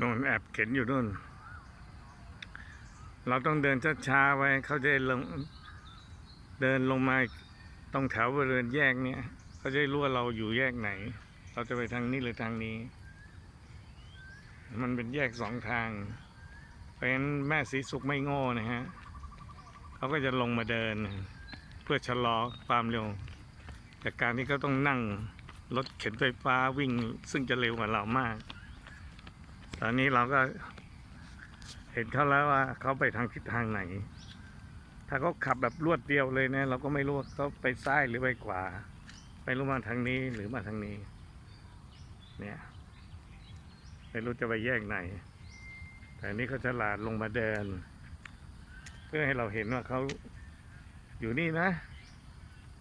นู่นแอบเข็นอยู่นู่น เราต้องเดินช้าๆไว้เขาจะได้ลงเดินลงมาตรงแถวบริเวณแยกเนี้ยเขาจะรู้ว่าเราอยู่แยกไหน เราจะไปทางนี้หรือทางนี้ มันเป็นแยกสองทาง เพราะฉะนั้นแม่สีสุขไม่โง่นะฮะเขาก็จะลงมาเดิน เพื่อชะลอความเร็วจากการที่เขาต้องนั่งรถเข็นไฟฟ้าวิ่งซึ่งจะเร็วกว่าเรามาก อนนี้เราก็เห็นเขาแล้วว่าเขาไปทางทิศทางไหน ถ้าเขาขับแบบรวดเดียวเลยเนี่ยเราก็ไม่รู้เขาไปซ้ายหรือไปขวา ไม่รู้มาทางนี้หรือมาทางนี้ เนี่ย ไม่รู้จะไปแยกไหน แต่นนี้เขาฉลาดลงมาเดิน เพื่อให้เราเห็นว่าเขาอยู่นี่นะ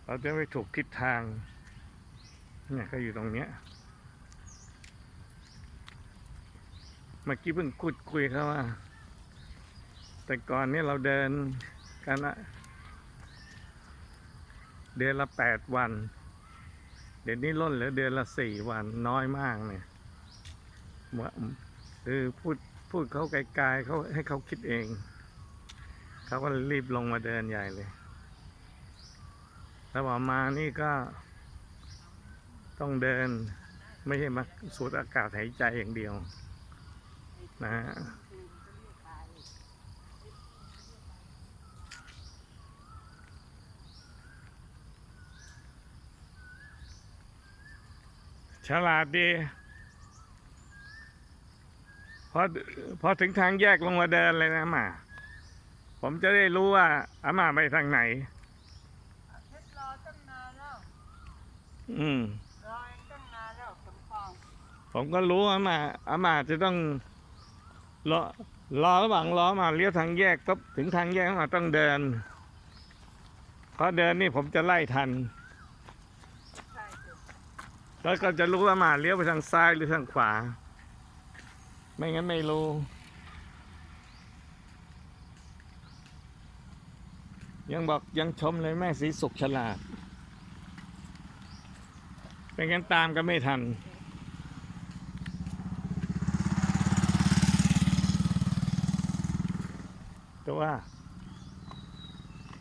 เราจะไม่ถูกทิศทาง เนี่ยเขาอยู่ตรงเนี้ย เมื่อกี้เพิ่งคุยคุยเขาว่า แต่ก่อนนี่เราเดินกันะเดือนละแปดวัน เดี๋ยวนี้ลดเหลือเดือนละสี่วันน้อยมากเนี่ยว่าคือพูดพูดเขาไกลๆเขาให้เขาคิดเอง เขาก็รีบลงมาเดินใหญ่เลยแล้วพอมานี่ก็ต้องเดินไม่ใช่มาสูดอากาศหายใจอย่างเดียว นะฮะฉลาดดี พอพอถึงทางแยกลงมาเดินเลยนะหมา ผมจะได้รู้ว่าอามาไปทางไหนเพชรรอตั้งนานแล้ว อืม รอตั้งนานแล้วสมปองผมก็รู้อามาอามาจะต้อง รอรอระหว่างรอมาเลี้ยวทางแยกก็ถึงทางแยกมาต้องเดินเพราะเดินนี่ผมจะไล่ทัน แล้วก็จะรู้ว่ามาเลี้ยวไปทางซ้ายหรือทางขวา ไม่งั้นไม่รู้ ยังบอกยังชมเลยแม่สีสุขฉลาดไม่งั้นตามก็ไม่ทัน ตัวว่า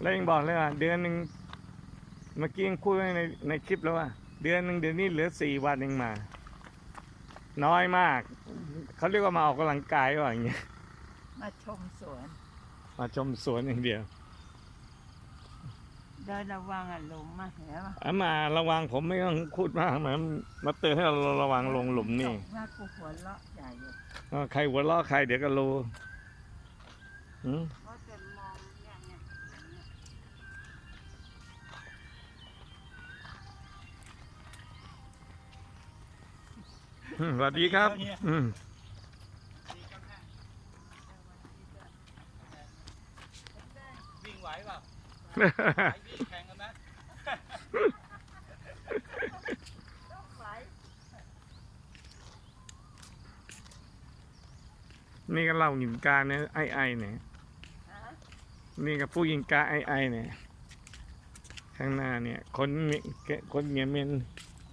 แล้วยังบอกเลยว่า เดือนหนึ่งเมื่อกี้ยังพูดไว้ในในคลิปแล้วว่า เดือนหนึ่งเดือนนี้เหลือสี่วันเองมา น้อยมาก เขาเรียกว่ามาออกกำลังกายว่าอย่างเงี้ยมาชมสวน มาชมสวนอย่างเดียวเดินระวังอะหลุมมาเห็นไหมอามาระวังผมไม่ต้องพูดมากเหมือนมาเตือนให้เราระวังลงหลุมนี่น่ากูหัวเราะใหญ่อยู่เออใครหัวล้อใครเดี๋ยวก็รู้หืมก็จะม สวัสดีครับ อืมวิ่งไหวเปล่าวิ่งแข่งกันไหมนี่ก็เล่าหญิงกาเนี่ยไอไอเนี่ยนี่ก็ผู้หญิงกาไอไอเนี่ยข้างหน้าเนี่ย คนเมีแกคนเมียเมียน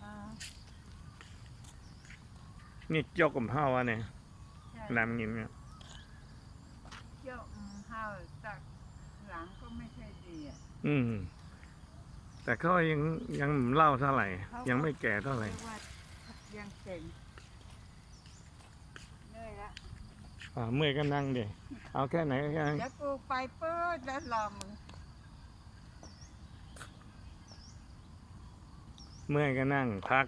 อ่า นี่เจ้ากับเฮาวะเนี่ยใช่นำยินเนี่ยเจ้าอืมห้าวจากหลังก็ไม่ค่อยดีอะอืม แต่เขายังยังเล่าเท่าไหร่ ยังไม่แก่เท่าไหร่ เรียกว่ายังเก่งเหนื่อยละอ่าเมื่อยก็นั่งเดี๋ยวเอาแค่ไหนก็แค่นั้นเดี๋ยวกูไปปื๊ดแล้วรอมึงเมื่อยก็นั่งพัก